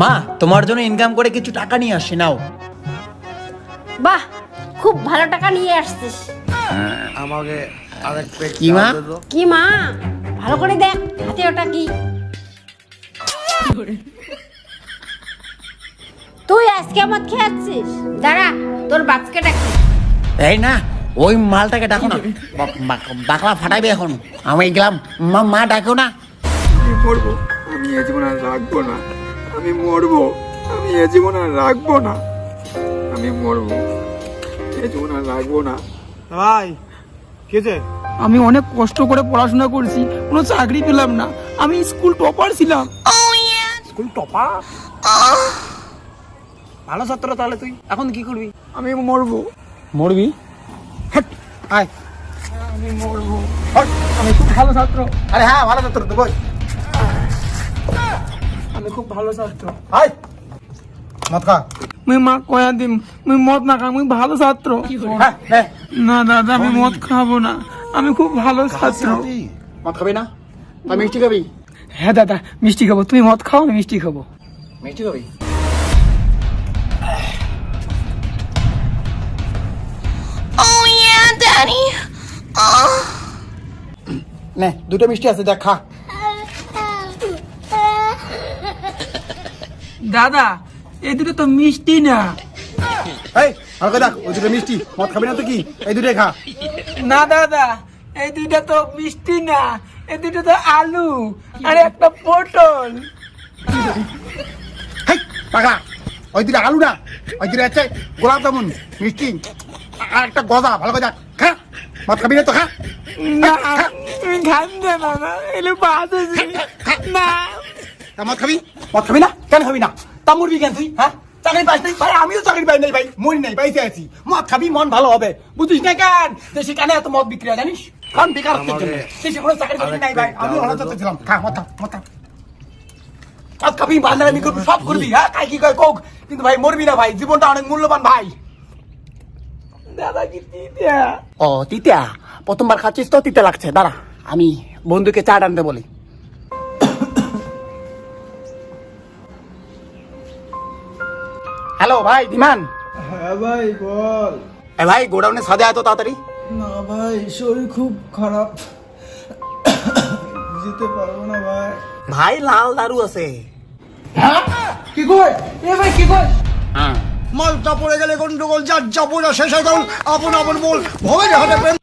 মা তোমার জন্য ইনকাম করে কিছু টাকা নিয়ে আসি নাও। বাহ খুব ভালো টাকা নিয়ে আসছিস। আমাকে আরেক প্লেট কি মা? কি মা? ভালো করে দেখ হাতে ওটা কি? তুই আজকে আমার খেয়েছিস? দাঁড়া তোর বাচ্চাকে ডাকি। এই না ওই মালটাকে ডাকো না। বাকলা ফাটাইবে এখন। আমি গেলাম মা মা ডাকো না। আমি মরবো আমি এ জীবন আর রাখব না। আমি মরবো। আমি এ জীবন আর রাখব না। আমি মরবো। এ জীবন আর রাখব না। ভাই কেছে আমি অনেক কষ্ট করে পড়াশোনা করছি কোনো চাকরি পেলাম না। আমি স্কুল টপার ছিলাম। School topper? ভালো ছাত্র তাহলে তুই। এখন কি করবি? আমি মরবো। মরবি? আয়। আমি মরবো। আমি খুব ভালো ছাত্র। আরে হ্যাঁ ভালো ছাত্র তো বল। আমি খুব ভালো ছাত্র। আয় মত খা। মুই মা কয়া দিম মুই মদ না খাই মুই ভালো ছাত্র। হ্যাঁ নে না দাদা আমি মদ খাব না আমি খুব ভালো ছাত্র। মদ খাবি না? তুই মিষ্টি খাবি? হ্যাঁ দাদা মিষ্টি খাব। তুমি মদ খাও আমি মিষ্টি খাব। মিষ্টি খাবি? নে দুটো মিষ্টি আছে দেখ খা। দাদা এই দুটো তো মিষ্টি না। এই ভালো করে দেখ ওই দুটো মিষ্টি। মদ খাবি না তো কি? এই দুটোই খা। না দাদা এই দুইটা তো মিষ্টি না এই দুটো তো আলু আর একটা পটল। হেই পাগলা ওই দুটো আলু না ওই দুটো হচ্ছে গোলাপ জামুন মিষ্টি। আর একটা গজা ভালো করে দেখ। খা মদ খাবি না তো খা। না তুমি খান না দাদা এলে বাদ না। মদ খাবি? মদ খাবি না? কেন খাবি না? তা মরবি কেন তুই হ্যাঁ? চাকরি পাইস নাই? ভাই আমিও চাকরি পাই নাই ভাই। মরি নাই পাইতে আছি। মদ খাবি মন ভালো হবে। বুঝিস না কেন? দেশে কেন এত মদ বিক্রি হয় জানিস? কারণ বেকার দেশে কোনো চাকরি বাকরি নাই ভাই। আমি চাচ্ছিলাম খা মদ খাবি বান্দারামি করবি সব করবি হ্যাঁ? কাই কি কয় কোক। কিন্তু ভাই মরবি না ভাই। জীবনটা অনেক মূল্যবান ভাই। দাদা কি দিদা ও তিতা? প্রথমবার খাচ্ছিস তো তিতে লাগছে। দাঁড়া আমি বন্ধুকে চা আনতে বলি। হ্যালো ভাই বিমান হ্যাঁ ভাই বল। এ ভাই গোডাউনে সাদে আয় তো তাড়াতাড়ি? না ভাই শরীর খুব খারাপ। যেতে পারব না ভাই। ভাই লাল দারু আছে। কি কই? এ ভাই কি কই? মালটা পড়ে গেলে গন্ডগোল যার যাব না শেষ হয়ে গেল আপন আপন বল। ভবে হাতে প্রেম